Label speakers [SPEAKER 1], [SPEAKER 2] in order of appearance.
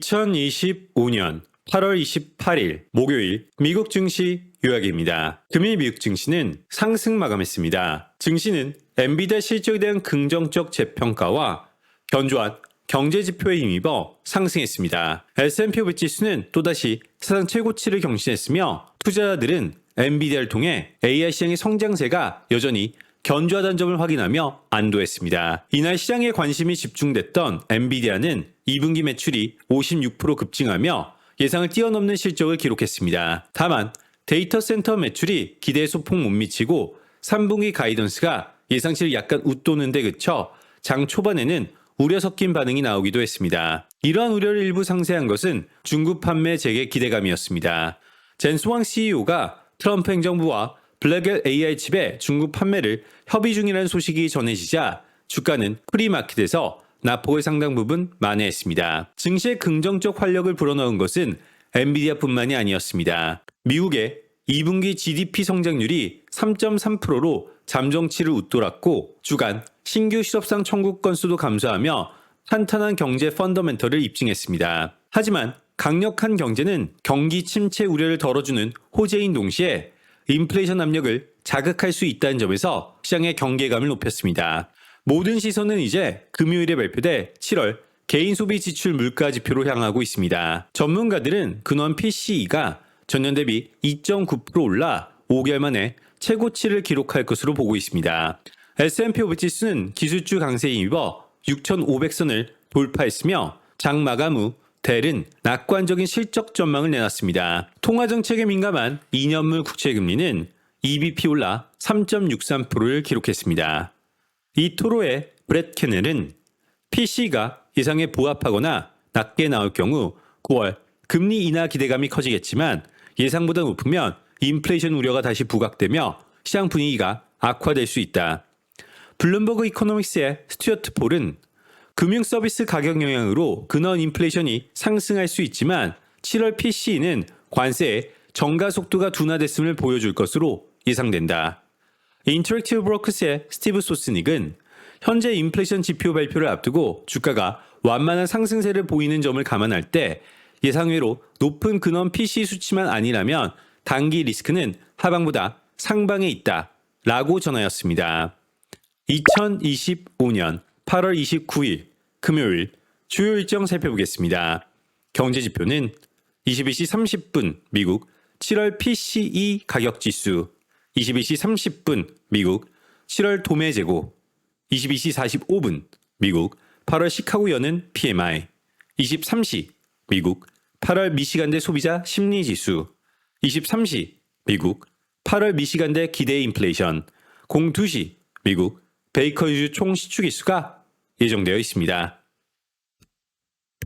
[SPEAKER 1] 2025년 8월 28일 목요일 미국 증시 요약입니다. 금일 미국 증시는 상승 마감했습니다. 증시는 엔비디아 실적에 대한 긍정적 재평가와 견조한 경제 지표에 힘입어 상승했습니다. S&P 500 지수는 또다시 사상 최고치를 경신했으며 투자자들은 엔비디아를 통해 AI 시장의 성장세가 여전히 견조하다는 점을 확인하며 안도했습니다. 이날 시장에 관심이 집중됐던 엔비디아는 2분기 매출이 56% 급증하며 예상을 뛰어넘는 실적을 기록했습니다. 다만 데이터 센터 매출이 기대에 소폭 못 미치고 3분기 가이던스가 예상치를 약간 웃도는데 그쳐 장 초반에는 우려 섞인 반응이 나오기도 했습니다. 이러한 우려를 일부 상쇄한 것은 중국 판매 재개 기대감이었습니다. 젠스왕 CEO가 트럼프 행정부와 블랙엘 AI 칩의 중국 판매를 협의 중이라는 소식이 전해지자 주가는 프리마켓에서 나폭을 상당 부분 만회했습니다. 증시의 긍정적 활력을 불어넣은 것은 엔비디아뿐만이 아니었습니다. 미국의 2분기 GDP 성장률이 3.3%로 잠정치를 웃돌았고 주간 신규 실업상 청구 건수도 감소하며 탄탄한 경제 펀더멘털을 입증했습니다. 하지만 강력한 경제는 경기 침체 우려를 덜어주는 호재인 동시에 인플레이션 압력을 자극할 수 있다는 점에서 시장의 경계감을 높였습니다. 모든 시선은 이제 금요일에 발표될 7월 개인 소비 지출 물가 지표로 향하고 있습니다. 전문가들은 근원 PCE가 전년 대비 2.9% 올라 5개월 만에 최고치를 기록할 것으로 보고 있습니다. S&P 500 지수는 기술주 강세에 힘입어 6,500선을 돌파했으며 장 마감 후 델은 낙관적인 실적 전망을 내놨습니다. 통화 정책에 민감한 2년물 국채 금리는 EBP 올라 3.63%를 기록했습니다. 이 토로의 브렛 캐넬은 PC가 예상에 부합하거나 낮게 나올 경우 9월 금리 인하 기대감이 커지겠지만 예상보다 높으면 인플레이션 우려가 다시 부각되며 시장 분위기가 악화될 수 있다. 블룸버그 이코노믹스의 스튜어트 폴은 금융 서비스 가격 영향으로 근원 인플레이션이 상승할 수 있지만 7월 PC는 관세의 정가 속도가 둔화됐음을 보여줄 것으로 예상된다. 인터랙티브 브로커스의 스티브 소스닉은 현재 인플레이션 지표 발표를 앞두고 주가가 완만한 상승세를 보이는 점을 감안할 때 예상외로 높은 근원 PC 수치만 아니라면 단기 리스크는 하방보다 상방에 있다. 라고 전하였습니다. 2025년 8월 29일 금요일 주요 일정 살펴보겠습니다. 경제 지표는 22시 30분 미국 7월 PCE 가격 지수, 22시 30분 미국 7월 도매 재고, 22시 45분 미국 8월 시카고 여는 PMI, 23시 미국 8월 미시간대 소비자 심리 지수, 23시 미국 8월 미시간대 기대 인플레이션, 02시 미국 베이커 유주 총 시추 기수가 예정되어 있습니다.